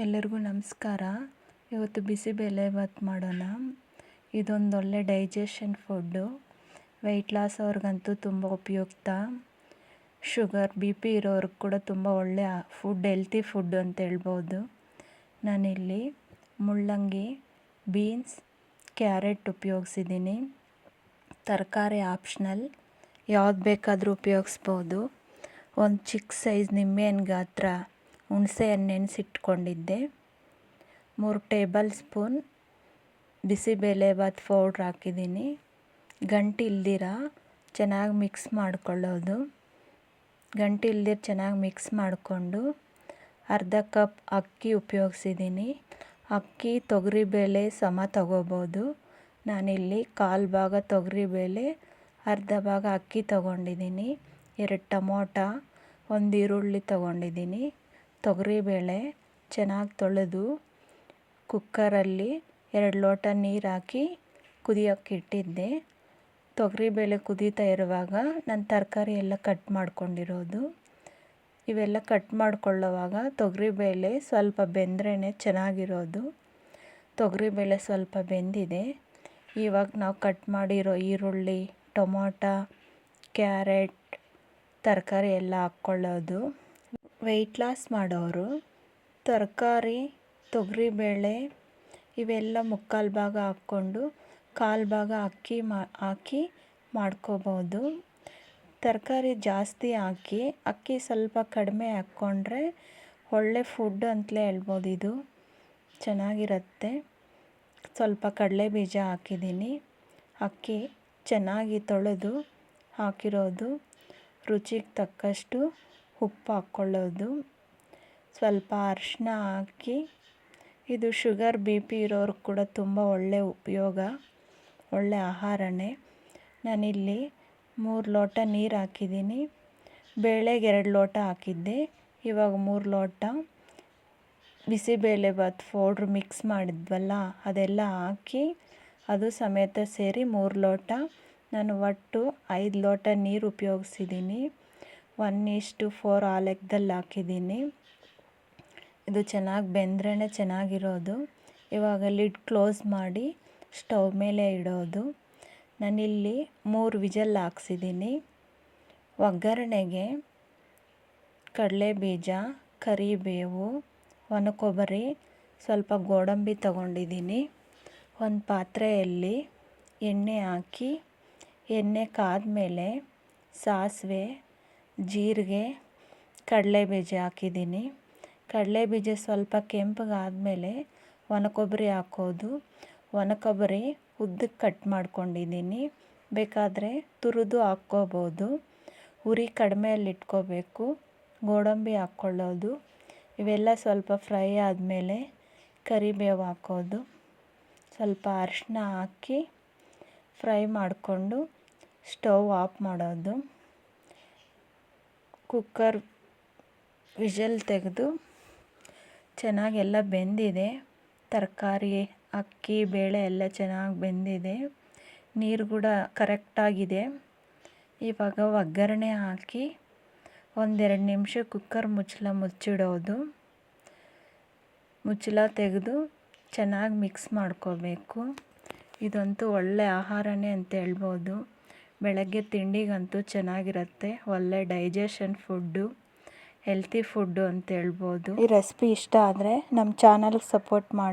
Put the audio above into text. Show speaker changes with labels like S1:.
S1: ಎಲ್ಲರಿಗೂ ನಮಸ್ಕಾರ. ಇವತ್ತು ಬಿಸಿಬೇಳೆಭಾತ್ ಮಾಡೋಣ. ಇದೊಂದು ಒಳ್ಳೆ ಡೈಜೆಷನ್ ಫುಡ್ಡು ವೆಯ್ಟ್ ಲಾಸ್ ಅವ್ರಿಗಂತೂ ತುಂಬ ಉಪಯುಕ್ತ. ಶುಗರ್ ಬಿ ಪಿ ಇರೋರ್ಗೆ ಕೂಡ ತುಂಬ ಒಳ್ಳೆಯ ಫುಡ್ ಹೆಲ್ತಿ ಫುಡ್ ಅಂತ ಹೇಳ್ಬೋದು. ನಾನಿಲ್ಲಿ ಮುಳ್ಳಂಗಿ ಬೀನ್ಸ್ ಕ್ಯಾರೆಟ್ ಉಪಯೋಗಿಸಿದ್ದೀನಿ ತರಕಾರಿ ಆಪ್ಷನಲ್ ಯಾವ್ದು ಬೇಕಾದರೂ ಉಪಯೋಗಿಸ್ಬೋದು. ಒಂದು ಚಿಕ್ಕ ಸೈಜ್ ನಿಂಬೆಹಣ್ಣು ಗಾತ್ರ. ಹುಣಸೆಹಣ್ಣು ನೆನೆಸಿಟ್ಕೊಂಡಿದ್ದೆ. ಮೂರು ಟೇಬಲ್ ಸ್ಪೂನ್ ಬಿಸಿಬೇಳೆಭಾತ್ ಪೌಡ್ರ್ ಹಾಕಿದ್ದೀನಿ. ಗಂಟು ಇಲ್ದಿರ ಚೆನ್ನಾಗಿ ಮಿಕ್ಸ್ ಮಾಡ್ಕೊಳ್ಳೋದು. ಗಂಟು ಇಲ್ದಿರ ಚೆನ್ನಾಗಿ ಮಿಕ್ಸ್ ಮಾಡಿಕೊಂಡು ಅರ್ಧ ಕಪ್ ಅಕ್ಕಿ ಉಪಯೋಗಿಸಿದ್ದೀನಿ. ಅಕ್ಕಿ, ತೊಗರಿಬೇಳೆ ಸಮ ತಗೋಬೋದು. ನಾನಿಲ್ಲಿ ಕಾಲು ಭಾಗ ತೊಗರಿಬೇಳೆ, ಅರ್ಧ ಭಾಗ ಅಕ್ಕಿ ತೊಗೊಂಡಿದ್ದೀನಿ. ಎರಡು ಟಮೋಟ, ಒಂದು ಈರುಳ್ಳಿ ತೊಗೊಂಡಿದ್ದೀನಿ. ತೊಗರಿಬೇಳೆ ಚೆನ್ನಾಗಿ ತೊಳೆದು ಕುಕ್ಕರಲ್ಲಿ ಎರಡು ಲೋಟ ನೀರು ಹಾಕಿ ಕುದಿಯೋಕ್ಕೆ ಇಟ್ಟಿದ್ದೆ. ತೊಗರಿಬೇಳೆ ಕುದೀತಾ ಇರುವಾಗ ನಾನು ತರಕಾರಿ ಎಲ್ಲ ಕಟ್ ಮಾಡ್ಕೊಂಡಿರೋದು. ಇವೆಲ್ಲ ಕಟ್ ಮಾಡ್ಕೊಳ್ಳೋವಾಗ ತೊಗರಿಬೇಳೆ ಸ್ವಲ್ಪ ಬೆಂದ್ರೇ ಚೆನ್ನಾಗಿರೋದು. ತೊಗರಿಬೇಳೆ ಸ್ವಲ್ಪ ಬೆಂದಿದೆ. ಇವಾಗ ನಾವು ಕಟ್ ಮಾಡಿರೋ ಈರುಳ್ಳಿ, ಟೊಮೊಟ, ಕ್ಯಾರೆಟ್, ತರಕಾರಿ ಎಲ್ಲ ಹಾಕ್ಕೊಳ್ಳೋದು. ವೆಯ್ಟ್ ಲಾಸ್ ಮಾಡೋರು, ತರಕಾರಿ ತೊಗರಿಬೇಳೆ ಇವೆಲ್ಲ ಮುಕ್ಕಾಲು ಭಾಗ ಹಾಕ್ಕೊಂಡು ಕಾಲು ಭಾಗ ಅಕ್ಕಿ ಮಾ, ಹಾಕಿ ಮಾಡ್ಕೋಬೋದು. ತರಕಾರಿ ಜಾಸ್ತಿ ಹಾಕಿ ಅಕ್ಕಿ ಸ್ವಲ್ಪ ಕಡಿಮೆ ಹಾಕ್ಕೊಂಡ್ರೆ ಒಳ್ಳೆ ಫುಡ್ ಅಂತಲೇ ಹೇಳ್ಬೋದು ಇದು. ಚೆನ್ನಾಗಿರುತ್ತೆ. ಸ್ವಲ್ಪ ಕಡಲೆ ಬೀಜ ಹಾಕಿದ್ದೀನಿ. ಅಕ್ಕಿ ಚೆನ್ನಾಗಿ ತೊಳೆದು ಹಾಕಿರೋದು, ರುಚಿಗೆ ತಕ್ಕಷ್ಟು ಉಪ್ಪು ಹಾಕ್ಕೊಳ್ಳೋದು ಸ್ವಲ್ಪ ಅರಿಶಿನ ಹಾಕಿ, ಇದು ಶುಗರ್, ಬಿ ಪಿ ಇರೋರು ಕೂಡ ತುಂಬ ಒಳ್ಳೆಯ ಉಪಯೋಗ, ಒಳ್ಳೆ ಆಹಾರನೇ. ನಾನಿಲ್ಲಿ ಮೂರು ಲೋಟ ನೀರು ಹಾಕಿದ್ದೀನಿ. ಬೇಳೆಗೆ ಎರಡು ಲೋಟ ಹಾಕಿದ್ದೆ. ಇವಾಗ ಮೂರು ಲೋಟ. ಬಿಸಿಬೇಳೆಭಾತ್ ಪೌಡ್ರ್ ಮಿಕ್ಸ್ ಮಾಡಿದ್ವಲ್ಲ, ಅದೆಲ್ಲ ಹಾಕಿ, ಅದು ಸಮೇತ ಸೇರಿ ಮೂರು ಲೋಟ. ನಾನು ಒಟ್ಟು ಐದು ಲೋಟ ನೀರು ಉಪಯೋಗಿಸಿದ್ದೀನಿ. ಒನ್ ಈಸ್ಟು ಫೋರ್ ಆ ಲೆಕ್ಕದಲ್ಲಿ ಹಾಕಿದ್ದೀನಿ. ಇದು ಚೆನ್ನಾಗಿ ಬೆಂದ್ರೇ ಚೆನ್ನಾಗಿರೋದು. ಇವಾಗ ಲಿಡ್ ಕ್ಲೋಸ್ ಮಾಡಿ ಸ್ಟವ್ ಮೇಲೆ ಇಡೋದು. ನಾನಿಲ್ಲಿ ಮೂರು ವಿಜಲ್ ಹಾಕ್ಸಿದ್ದೀನಿ. ಒಗ್ಗರಣೆಗೆ ಕಡಲೆ ಬೀಜ ಕರಿಬೇವು ಒಣ ಕೊಬ್ಬರಿ ಸ್ವಲ್ಪ ಗೋಡಂಬಿ ತಗೊಂಡಿದ್ದೀನಿ. ಒಂದು ಪಾತ್ರೆಯಲ್ಲಿ ಎಣ್ಣೆ ಹಾಕಿ, ಎಣ್ಣೆ ಕಾದ ಮೇಲೆ ಸಾಸಿವೆ ಜೀರಿಗೆ ಕಡಲೆಬೀಜ ಹಾಕಿದ್ದೀನಿ. ಕಡಲೆಬೀಜ ಸ್ವಲ್ಪ ಕೆಂಪಗಾದ್ಮೇಲೆ ಒಣ ಕೊಬ್ಬರಿ ಹಾಕೋದು. ಒಣ ಕೊಬ್ಬರಿ ಉದ್ದಕ್ಕೆ ಕಟ್ ಮಾಡ್ಕೊಂಡಿದ್ದೀನಿ. ಬೇಕಾದರೆ ತುರಿದು ಹಾಕ್ಕೋಬೋದು. ಉರಿ ಕಡಿಮೆಯಲ್ಲಿ ಇಟ್ಕೋಬೇಕು. ಗೋಡಂಬಿ ಹಾಕ್ಕೊಳ್ಳೋದು. ಇವೆಲ್ಲ ಸ್ವಲ್ಪ ಫ್ರೈ ಆದಮೇಲೆ ಕರಿಬೇವು ಹಾಕೋದು. ಸ್ವಲ್ಪ ಅರಿಶಿನ ಹಾಕಿ ಫ್ರೈ ಮಾಡಿಕೊಂಡು ಸ್ಟವ್ ಆಫ್ ಮಾಡೋದು. ಕುಕ್ಕರ್ ವಿಷಲ್ ತೆಗೆದು ಚೆನ್ನಾಗಿ ಎಲ್ಲ ಬೆಂದಿದೆ. ತರಕಾರಿ, ಅಕ್ಕಿ, ಬೇಳೆ ಎಲ್ಲ ಚೆನ್ನಾಗಿ ಬೆಂದಿದೆ. ನೀರು ಕೂಡ ಕರೆಕ್ಟಾಗಿದೆ ಇವಾಗ ಒಗ್ಗರಣೆ ಹಾಕಿ ಒಂದೆರಡು ನಿಮಿಷ ಕುಕ್ಕರ್ ಮುಚ್ಚಳ ಮುಚ್ಚಿಡೋದು. ಮುಚ್ಚಳ ತೆಗೆದು ಚೆನ್ನಾಗಿ ಮಿಕ್ಸ್ ಮಾಡ್ಕೋಬೇಕು. ಇದಂತೂ ಒಳ್ಳೆ ಆಹಾರನೇ ಅಂತ ಹೇಳ್ಬೋದು. ಬೆಳಗ್ಗೆ ತಿಂಡಿಗಂತೂ ಚೆನ್ನಾಗಿರುತ್ತೆ. ಒಳ್ಳೆ ಡೈಜೆಷನ್ ಫುಡ್ಡು ಹೆಲ್ತಿ ಫುಡ್ಡು ಅಂತ ಹೇಳ್ಬೋದು. ಈ ರೆಸಿಪಿ ಇಷ್ಟ ಆದರೆ ನಮ್ಮ ಚಾನಲ್ಗೆ ಸಪೋರ್ಟ್ ಮಾಡಿ.